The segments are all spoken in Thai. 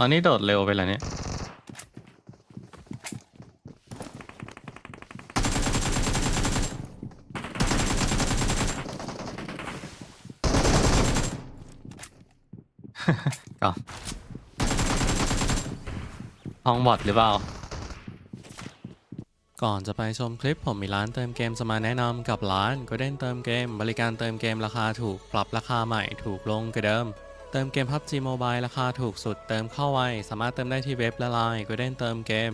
อันนี้โดดเร็วไปแล้วเนี่ย ก่อนห้องบอทหรือเปล่า ก่อนจะไปชมคลิปผมมีร้านเติมเกมจะมาแนะนำกับร้าน Golden เติมเกม บริการเติมเกมราคาถูกปรับราคาใหม่ถูกลงกว่าเดิม เติมเกม PUBG Mobile ราคาถูกสุดเติมเข้าไว สามารถเติมได้ที่เว็บและไลน์ก็ได้เติมเกม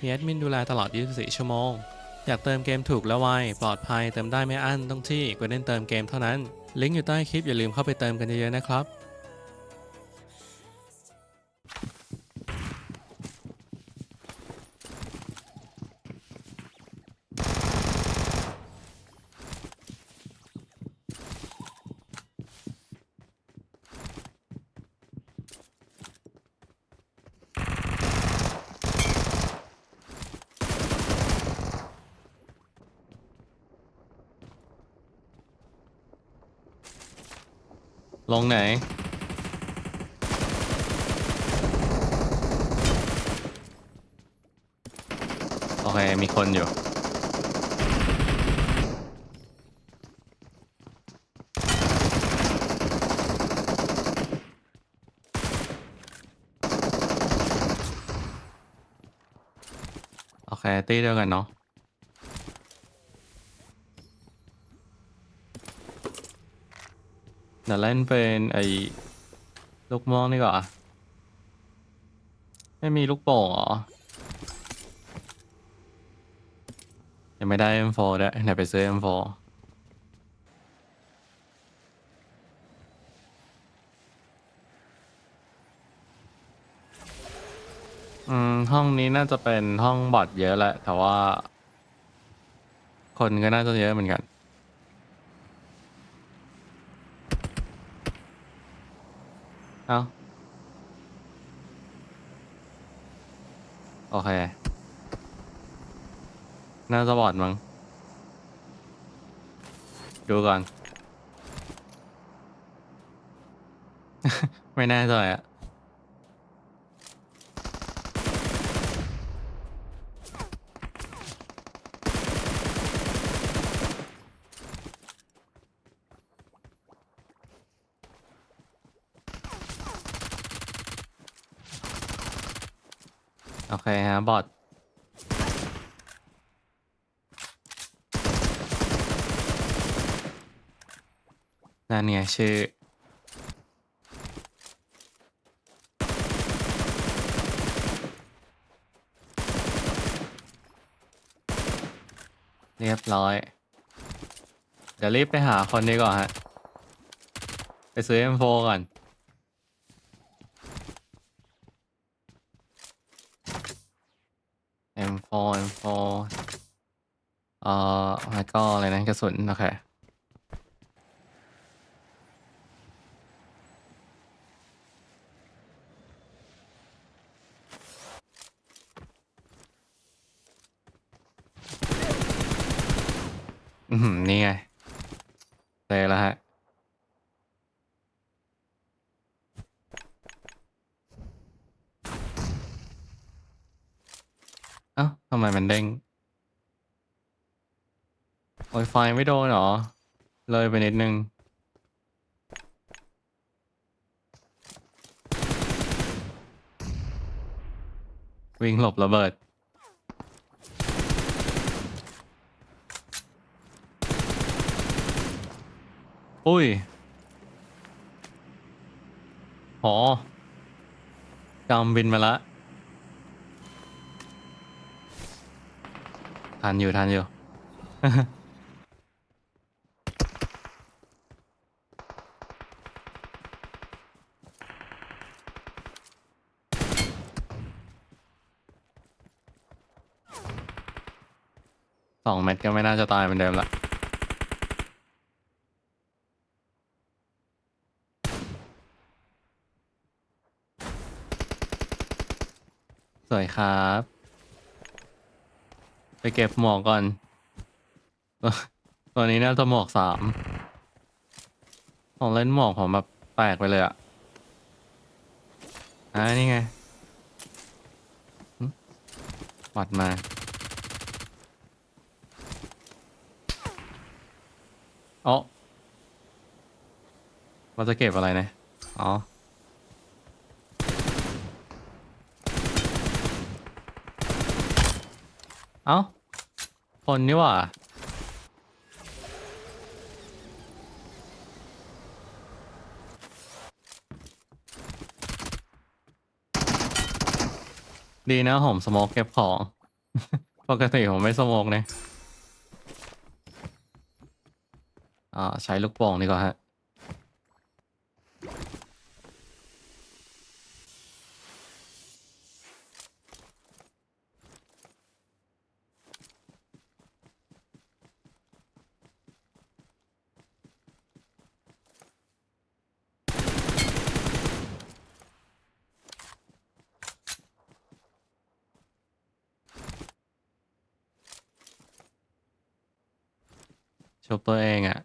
มีแอดมินดูแลตลอด 24 ชั่วโมง อยากเติมเกมถูกและไว ปลอดภัยเติมได้ไม่อั้นต้องที่ก็ได้เติมเกมเท่านั้น ลิงก์อยู่ใต้คลิปอย่าลืมเข้าไปเติมกันเยอะๆนะครับ ลงไหน โอเค มีคนอยู่ โอเค ตีเดียวกันเนาะ เดี๋ยวเล่นเป็นไอ้ลูกม่วงนี่ก่อนไม่มีลูกโป่งเหรอ ยังไม่ได้ M4 ด้วยเดี๋ยวไปซื้อ M4 อืม ห้องนี้น่าจะเป็นห้องบอทเยอะแหละ แต่ว่า คนก็น่าจะเยอะเหมือนกัน เอ้าโอเคน่าจะบอดมั้ง ดูก่อน ไม่แน่ใจอะ โอเคฮะบอทนั่นไงชื่อ เรียบร้อย เดี๋ยวรีบไปหาคนดีกว่าฮะ ไปซื้อ M4 ก่อน M4 M4 เอ่อแล้วก็อะไรนะกระสุน โอเคอือหือนี่ไงเจอแล้วฮะ เอ้าทำ ไมมันเด้งโอ้ยไฟไม่โดนหรอ เลยไปนิดนึง วิ่งหลบระเบิดอุ้ยหอกำบินมาละ ทันอยู่ทันอยู่ สองเม็ดก็ไม่น่าจะตายเหมือนเดิมละสวยครับ ไปเก็บหมวกก่อนตัวนี้น่าจะหมวกสามของเล่นหมวกผมแบบแปลกไปเลยอะอ่านี่ไงวัดมาเอ๋อว่าจะเก็บอะไรนะ อ๋อ เอ้า คนนี่หว่าดีนะผมสโมกเก็บของ ปกติผมไม่สโมกนะอ่าใช้ลูกโป่งดีกว่าฮะ ชบตัวเองอะ่ะ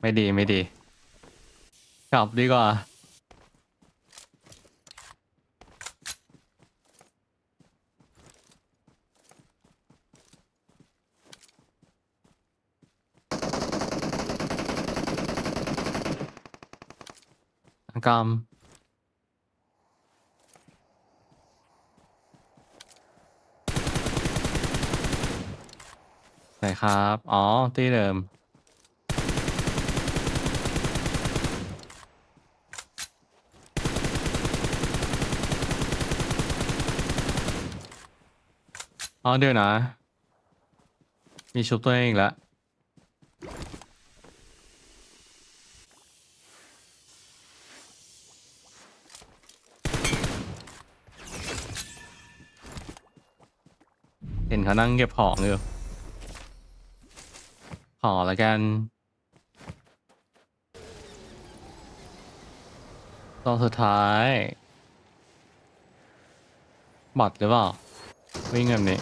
ไม่ดีไม่ดี กลับดีกว่า กรรมไหนครับ อ๋อ ที่เดิม อ๋อเดี๋ยวนะ มีชุบตัวเองอีกแล้ว ห็นเขานั่งเก็บของอยู่ขอละกันตอนสุดท้าย บอดหรือเปล่า วิ่งแบบนี้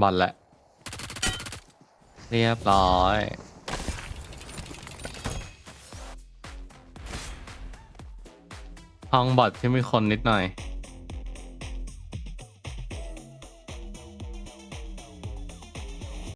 บอดแหละ เรียบร้อย ห้องบอดที่มีคนนิดหน่อย